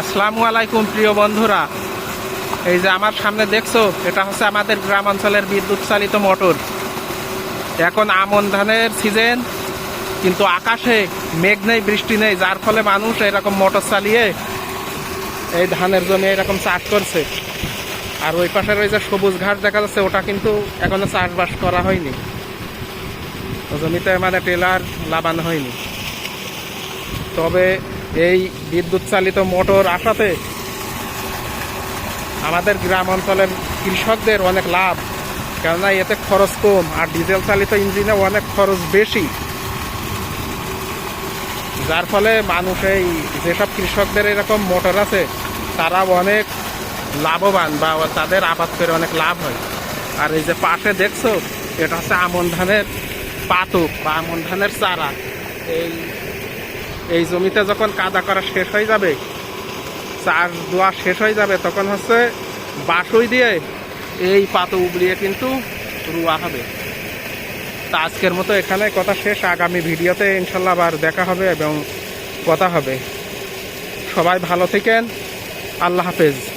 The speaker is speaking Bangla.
আসসালামু আলাইকুম, প্রিয় বন্ধুরা। এই যে আমার সামনে দেখছ, এটা হচ্ছে আমাদের গ্রাম অঞ্চলের বিদ্যুৎ চালিত মোটর। এখন আমন ধানের সিজন, কিন্তু আকাশে মেঘ নেই, বৃষ্টি নেই, যার ফলে মানুষ এরকম মোটর চালিয়ে এই ধানের জমি এরকম চাষ করছে। আর ওই পাশের ওই যে সবুজ ঘাস দেখা যাচ্ছে, ওটা কিন্তু এখনও চাষবাস করা হয়নি। জমিতে মানে টেলার লাগানো হয়নি। তবে এই বিদ্যুৎ চালিত মোটর আসাতে আমাদের গ্রাম অঞ্চলের কৃষকদের অনেক লাভ, কেননা এতে খরচ কম আর ডিজেল চালিত ইঞ্জিনে অনেক খরচ বেশি। যার ফলে মানুষ এই যেসব কৃষকদের এরকম মোটর আছে, তারা অনেক লাভবান বা তাদের আবাদ করে অনেক লাভ হয়। আর এই যে পাশে দেখছ, এটা হচ্ছে আমন ধানের পাতুক বা আমন ধানের চারা। এই এই জমিতে যখন কাদা করা শেষ হয়ে যাবে, চাষ দোয়া শেষ হয়ে যাবে, তখন হচ্ছে বাসই দিয়ে এই পাতো উবলিয়ে কিন্তু রুয়া হবে। তা আজকের মতো এখানে কথা শেষ। আগামী ভিডিওতে ইনশাল্লাহ আবার দেখা হবে এবং কথা হবে। সবাই ভালো থেকেন। আল্লাহ হাফেজ।